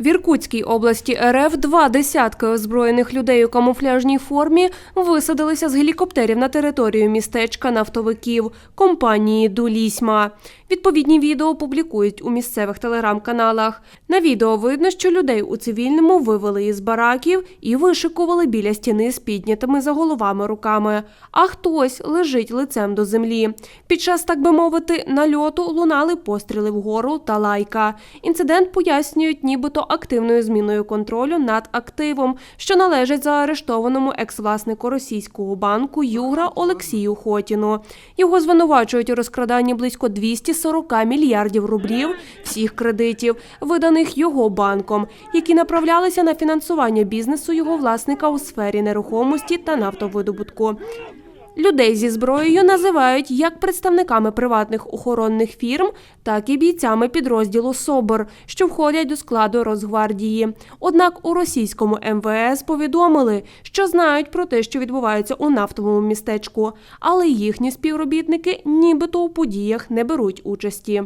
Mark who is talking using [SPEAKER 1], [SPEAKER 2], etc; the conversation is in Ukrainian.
[SPEAKER 1] В Іркутській області РФ два десятки озброєних людей у камуфляжній формі висадилися з гелікоптерів на територію містечка нафтовиків компанії Дулісьма. Відповідні відео публікують у місцевих телеграм-каналах. На відео видно, що людей у цивільному вивели із бараків і вишикували біля стіни з піднятими за головами руками. А хтось лежить лицем до землі. Під час, так би мовити, нальоту лунали постріли вгору та лайка. Інцидент пояснюють нібито активною зміною контролю над активом, що належить заарештованому екс-власнику російського банку Югра Олексію Хотіну. Його звинувачують у розкраданні близько 240 мільярдів рублів всіх кредитів, виданих його банком, які направлялися на фінансування бізнесу його власника у сфері нерухомості та нафтовидобутку. Людей зі зброєю називають як представниками приватних охоронних фірм, так і бійцями підрозділу СОБР, що входять до складу Росгвардії. Однак у російському МВС повідомили, що знають про те, що відбувається у нафтовому містечку, але їхні співробітники нібито у подіях не беруть участі.